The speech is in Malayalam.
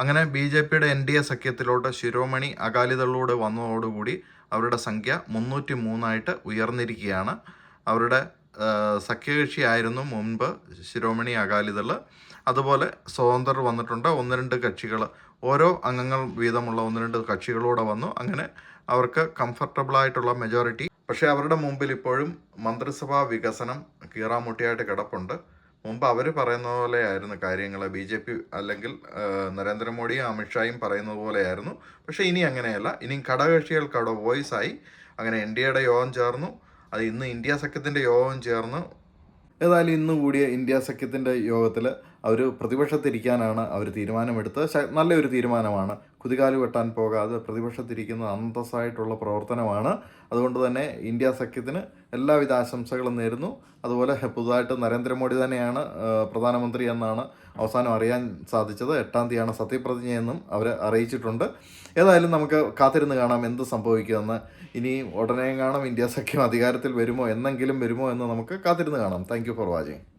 അങ്ങനെ ബി ജെ പിയുടെ എൻ ഡി എ സഖ്യത്തിലോട്ട് ശിരോമണി അകാലിദളിലൂടെ വന്നതോടുകൂടി അവരുടെ സംഖ്യ മുന്നൂറ്റി മൂന്നായിട്ട് ഉയർന്നിരിക്കുകയാണ്. അവരുടെ സഖ്യകക്ഷിയായിരുന്നു മുൻപ് ശിരോമണി അകാലിദൾ അതുപോലെ സ്വതന്ത്രർ വന്നിട്ടുണ്ട്. ഒന്ന് രണ്ട് കക്ഷികൾ ഓരോ അംഗങ്ങൾ വീതമുള്ള ഒന്ന് രണ്ട് കക്ഷികളൂടെ വന്നു. അങ്ങനെ അവർക്ക് കംഫർട്ടബിളായിട്ടുള്ള മെജോറിറ്റി. പക്ഷേ അവരുടെ മുമ്പിൽ ഇപ്പോഴും മന്ത്രിസഭാ വികസനം കീറാമുട്ടിയായിട്ട് കിടപ്പുണ്ട്. മുമ്പ് അവർ പറയുന്ന പോലെയായിരുന്നു കാര്യങ്ങൾ ബി ജെ പി അല്ലെങ്കിൽ നരേന്ദ്രമോദിയും അമിത്ഷായും പറയുന്നത് പോലെയായിരുന്നു. പക്ഷേ ഇനി അങ്ങനെയല്ല. ഇനി ഘടകകക്ഷികൾക്ക് അവിടെ വോയിസ് ആയി. അങ്ങനെ എൻ ഡി എയുടെ യോഗം ചേർന്നു. അത് ഇന്ന് ഇന്ത്യ സഖ്യത്തിന്റെ യോഗം ചേർന്ന്. ഏതായാലും ഇന്ന് കൂടിയ ഇന്ത്യ സഖ്യത്തിന്റെ യോഗത്തിൽ അവർ പ്രതിപക്ഷത്തിരിക്കാനാണ് അവർ തീരുമാനമെടുത്തത്. നല്ലൊരു തീരുമാനമാണ്. കുതികാലു വെട്ടാൻ പോകാതെ പ്രതിപക്ഷത്തിരിക്കുന്ന അന്തസ്സായിട്ടുള്ള പ്രവർത്തനമാണ്. അതുകൊണ്ട് തന്നെ ഇന്ത്യ സഖ്യത്തിന് എല്ലാവിധ ആശംസകളും നേരുന്നു. അതുപോലെ പുതുതായിട്ട് നരേന്ദ്രമോദി തന്നെയാണ് പ്രധാനമന്ത്രി എന്നാണ് അവസാനം അറിയാൻ സാധിച്ചത്. എട്ടാം തീയതിയാണ് സത്യപ്രതിജ്ഞ എന്നും അവർ അറിയിച്ചിട്ടുണ്ട്. ഏതായാലും നമുക്ക് കാത്തിരുന്ന് കാണാം എന്ത് സംഭവിക്കുമെന്ന്. ഇനി ഉടനെ കാണാം ഇന്ത്യ സഖ്യം അധികാരത്തിൽ വരുമോ എന്നെങ്കിലും വരുമോ എന്ന് നമുക്ക് കാത്തിരുന്ന് കാണാം. Thank for watching